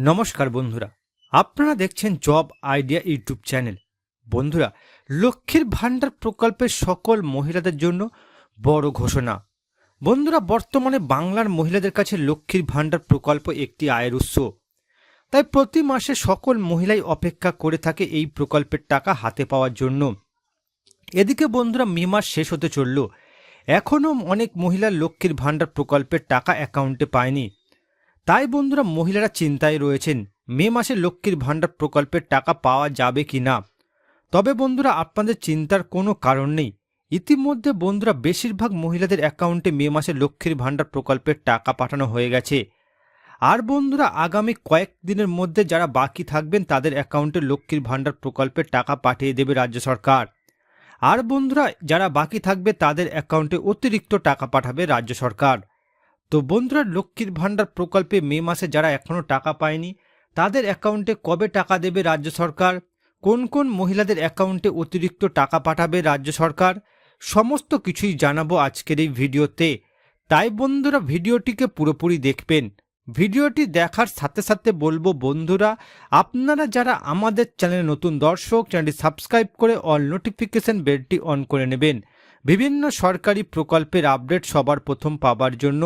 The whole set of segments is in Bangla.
নমস্কার বন্ধুরা। আপনারা দেখছেন জব আইডিয়া ইউটিউব চ্যানেল। বন্ধুরা, লক্ষ্মীর ভাণ্ডার প্রকল্পের সকল মহিলাদের জন্য বড় ঘোষণা। বন্ধুরা, বর্তমানে বাংলার মহিলাদের কাছে লক্ষ্মীর ভাণ্ডার প্রকল্প একটি আয়ের উৎস। তাই প্রতি মাসে সকল মহিলাই অপেক্ষা করে থাকে এই প্রকল্পের টাকা হাতে পাওয়ার জন্য। এদিকে বন্ধুরা, মে মাস শেষ হতে চলল। এখনও অনেক মহিলা লক্ষ্মীর ভাণ্ডার প্রকল্পের টাকা অ্যাকাউন্টে পায়নি। তাই বন্ধুরা মহিলারা চিন্তায় রয়েছেন, মে মাসে লক্ষ্মীর ভাণ্ডার প্রকল্পের টাকা পাওয়া যাবে কি না তবে বন্ধুরা আপনাদের চিন্তার কোনো কারণ নেই। ইতিমধ্যে বন্ধুরা বেশিরভাগ মহিলাদের অ্যাকাউন্টে মে মাসে লক্ষ্মীর ভাণ্ডার প্রকল্পের টাকা পাঠানো হয়ে গেছে। আর বন্ধুরা আগামী কয়েক দিনের মধ্যে যারা বাকি থাকবেন, তাদের অ্যাকাউন্টে লক্ষ্মীর ভাণ্ডার প্রকল্পের টাকা পাঠিয়ে দেবে রাজ্য সরকার। আর বন্ধুরা যারা বাকি থাকবে, তাদের অ্যাকাউন্টে অতিরিক্ত টাকা পাঠাবে রাজ্য সরকার। তো বন্ধুরা, লক্ষ্মীর ভাণ্ডার প্রকল্পে মে মাসে যারা এখনও টাকা পায়নি, তাদের অ্যাকাউন্টে কবে টাকা দেবে রাজ্য সরকার? কোন কোন মহিলাদের অ্যাকাউন্টে অতিরিক্ত টাকা পাঠাবে রাজ্য সরকার? সমস্ত কিছুই জানাব আজকের এই ভিডিওতে। তাই বন্ধুরা, ভিডিওটিকে পুরোপুরি দেখবেন। ভিডিওটি দেখার সাথে সাথে বলব বন্ধুরা, আপনারা যারা আমাদের চ্যানেলে নতুন দর্শক, চ্যানেলটি সাবস্ক্রাইব করে অল নোটিফিকেশন বেলটি অন করে নেবেন। বিভিন্ন সরকারি প্রকল্পের আপডেট সবার প্রথম পাবার জন্য।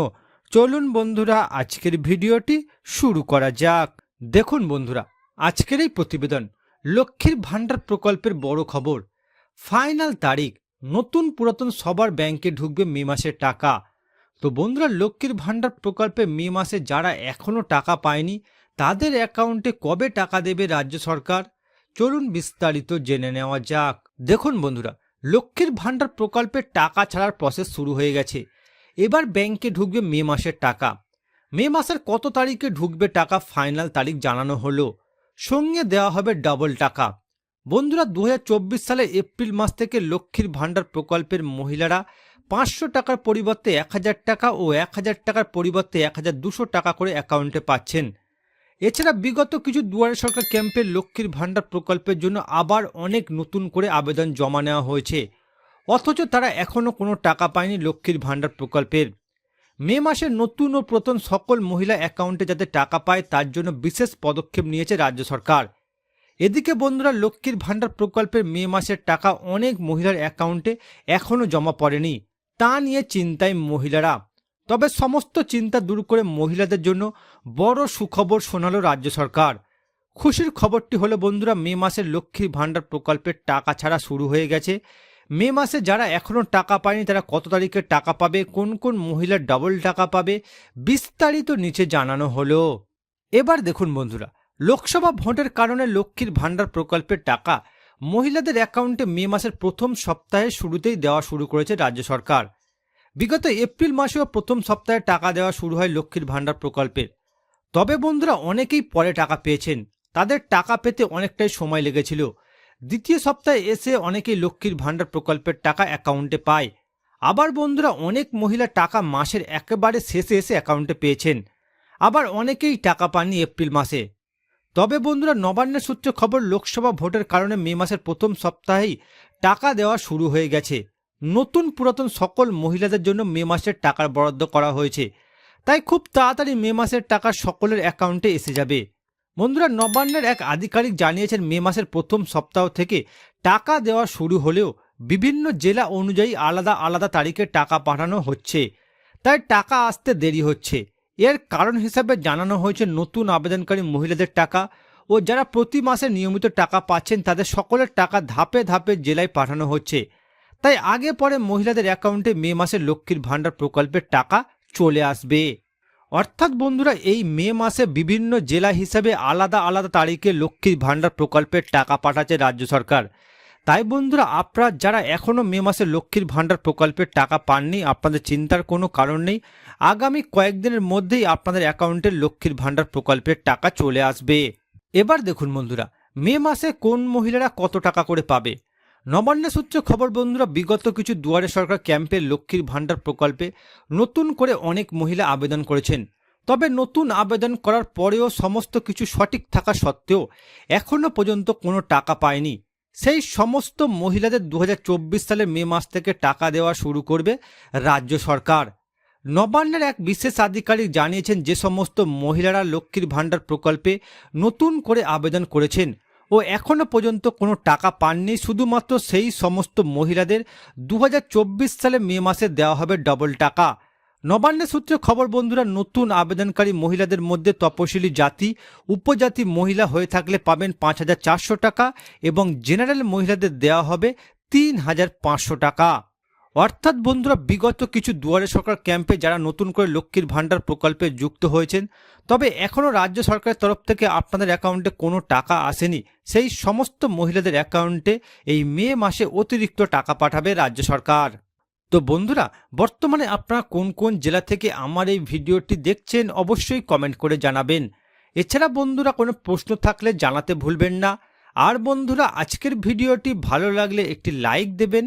চলুন বন্ধুরা, আজকের ভিডিওটি শুরু করা যাক। দেখুন বন্ধুরা, আজকের এই প্রতিবেদন লক্ষ্মীর ভাণ্ডার প্রকল্পের বড় খবর। ফাইনাল তারিখ, নতুন পুরাতন সবার ব্যাংকে ঢুকবে মে মাসের টাকা। তো বন্ধুরা, লক্ষ্মীর ভাণ্ডার প্রকল্পে মে মাসে যারা এখনও টাকা পায়নি, তাদের অ্যাকাউন্টে কবে টাকা দেবে রাজ্য সরকার? চলুন বিস্তারিত জেনে নেওয়া যাক। দেখুন বন্ধুরা, লক্ষ্মীর ভাণ্ডার প্রকল্পের টাকা ছাড়ার প্রসেস শুরু হয়ে গেছে। এবার ব্যাংকে ঢুকবে মে মাসের টাকা। মে মাসের কত তারিখে ঢুকবে টাকা ফাইনাল তারিখ জানানো হলো। সঙ্গে দেওয়া হবে ডাবল টাকা। বন্ধুরা দু হাজার চব্বিশ সালে এপ্রিল মাস থেকে লক্ষ্মীর ভাণ্ডার প্রকল্পের মহিলারা পাঁচশো টাকার পরিবর্তে এক হাজার টাকা ও এক হাজার টাকার পরিবর্তে এক হাজার দুশো টাকা করে অ্যাকাউন্টে পাচ্ছেন। এছাড়া বিগত কিছু দুয়ারে সরকার ক্যাম্পের লক্ষ্মীর ভাণ্ডার প্রকল্পের জন্য আবার অনেক নতুন করে আবেদন জমা নেওয়া হয়েছে। অথচ তারা এখনও কোনো টাকা পায়নি লক্ষ্মীর ভাণ্ডার প্রকল্পের। মে মাসে নতুন ও প্রথম সকল মহিলা অ্যাকাউন্টে যাতে টাকা পায়, তার জন্য বিশেষ পদক্ষেপ নিয়েছে রাজ্য সরকার। এদিকে বন্ধুরা, লক্ষ্মীর ভাণ্ডার প্রকল্পের মে মাসের টাকা অনেক মহিলার অ্যাকাউন্টে এখনও জমা পড়েনি। তা নিয়ে চিন্তায় মহিলারা। তবে সমস্ত চিন্তা দূর করে মহিলাদের জন্য বড় সুখবর শোনালো রাজ্য সরকার। খুশির খবরটি হলো, বন্ধুরা, মে মাসের লক্ষ্মীর ভাণ্ডার প্রকল্পের টাকা ছাড়া শুরু হয়ে গেছে। মে মাসে যারা এখনও টাকা পায়নি, তারা কত তারিখে টাকা পাবে? কোন কোন মহিলার ডবল টাকা পাবে? বিস্তারিত নিচে জানানো হলো। এবার দেখুন বন্ধুরা, লোকসভা ভোটের কারণে লক্ষ্মীর ভাণ্ডার প্রকল্পের টাকা মহিলাদের অ্যাকাউন্টে মে মাসের প্রথম সপ্তাহের শুরুতেই দেওয়া শুরু করেছে রাজ্য সরকার। বিগত এপ্রিল মাসেও প্রথম সপ্তাহে টাকা দেওয়া শুরু হয় লক্ষ্মীর ভাণ্ডার প্রকল্পের তবে বন্ধুরা, অনেকেই পরে টাকা পেয়েছেন। তাদের টাকা পেতে অনেকটাই সময় লেগেছিল। দ্বিতীয় সপ্তাহে এসে অনেকেই লক্ষ্মীর ভাণ্ডার প্রকল্পের টাকা অ্যাকাউন্টে পায়। আবার বন্ধুরা, অনেক মহিলা টাকা মাসের একেবারে শেষে এসে অ্যাকাউন্টে পেয়েছেন। আবার অনেকেই টাকা পাননি এপ্রিল মাসে। তবে বন্ধুরা নবান্নের সূত্রে খবর, লোকসভা ভোটের কারণে মে মাসের প্রথম সপ্তাহেই টাকা দেওয়া শুরু হয়ে গেছে। নতুন পুরাতন সকল মহিলাদের জন্য মে মাসের টাকার বরাদ্দ করা হয়েছে। তাই খুব তাড়াতাড়ি মে মাসের টাকা সকলের অ্যাকাউন্টে এসে যাবে। বন্ধুরা নবান্নের এক আধিকারিক জানিয়েছেন, মে মাসের প্রথম সপ্তাহ থেকে টাকা দেওয়া শুরু হলেও বিভিন্ন জেলা অনুযায়ী আলাদা আলাদা তারিখে টাকা পাঠানো হচ্ছে। তাই টাকা আসতে দেরি হচ্ছে। এর কারণ হিসাবে জানানো হয়েছে, নতুন আবেদনকারী মহিলাদের টাকা ও যারা প্রতি মাসে নিয়মিত টাকা পাচ্ছেন তাদের সকলের টাকা ধাপে ধাপে জেলায় পাঠানো হচ্ছে। তাই আগে পরে মহিলাদের অ্যাকাউন্টে মে মাসে লক্ষ্মীর ভাণ্ডার প্রকল্পের টাকা চলে আসবে। অর্থাৎ বন্ধুরা, এই মে মাসে বিভিন্ন জেলা হিসাবে আলাদা আলাদা তারিখে লক্ষ্মীর ভাণ্ডার প্রকল্পের টাকা পাঠাচ্ছে রাজ্য সরকার। তাই বন্ধুরা, আপনারা যারা এখনও মে মাসে লক্ষ্মীর ভাণ্ডার প্রকল্পের টাকা পাননি, আপনাদের চিন্তার কোনো কারণ নেই। আগামী কয়েকদিনের মধ্যেই আপনাদের অ্যাকাউন্টে লক্ষ্মীর ভাণ্ডার প্রকল্পের টাকা চলে আসবে। এবার দেখুন বন্ধুরা, মে মাসে কোন মহিলারা কত টাকা করে পাবে? নবান্ন সূত্রে খবর, বন্ধুরা, বিগত কিছু দুয়ারে সরকার ক্যাম্পে লক্ষ্মীর ভাণ্ডার প্রকল্পে নতুন করে অনেক মহিলা আবেদন করেছেন। তবে নতুন আবেদন করার পরেও সমস্ত কিছু সঠিক থাকা সত্ত্বেও এখনও পর্যন্ত কোনো টাকা পায়নি। সেই সমস্ত মহিলাদের দু হাজার চব্বিশ সালের মে মাস থেকে টাকা দেওয়া শুরু করবে রাজ্য সরকার। নবান্নের এক বিশেষ আধিকারিক জানিয়েছেন, যে সমস্ত মহিলারা লক্ষ্মীর ভাণ্ডার প্রকল্পে নতুন করে আবেদন করেছেন ও এখনও পর্যন্ত কোনো টাকা পাননি। শুধুমাত্র সেই সমস্ত মহিলাদের দু হাজার চব্বিশ সালে মে মাসে দেওয়া হবে ডবল টাকা। নবান্ন সূত্রে খবর, বন্ধুরা, নতুন আবেদনকারী মহিলাদের মধ্যে তপশিলি জাতি, উপজাতি মহিলা হয়ে থাকলে পাবেন পাঁচ হাজার চারশো টাকা এবং জেনারেল মহিলাদের দেওয়া হবে তিন হাজার পাঁচশো টাকা। অর্থাৎ বন্ধুরা, বিগত কিছু দুয়ারে সরকার ক্যাম্পে যারা নতুন করে লক্ষ্মীর ভাণ্ডার প্রকল্পে যুক্ত হয়েছেন, তবে এখনও রাজ্য সরকারের তরফ থেকে আপনাদের অ্যাকাউন্টে কোনো টাকা আসেনি। সেই সমস্ত মহিলাদের অ্যাকাউন্টে এই মে মাসে অতিরিক্ত টাকা পাঠাবে রাজ্য সরকার। তো বন্ধুরা, বর্তমানে আপনারা কোন কোন জেলা থেকে আমার এই ভিডিওটি দেখছেন অবশ্যই কমেন্ট করে জানাবেন। এছাড়া বন্ধুরা, কোনো প্রশ্ন থাকলে জানাতে ভুলবেন না। আর বন্ধুরা, আজকের ভিডিওটি ভালো লাগলে একটি লাইক দেবেন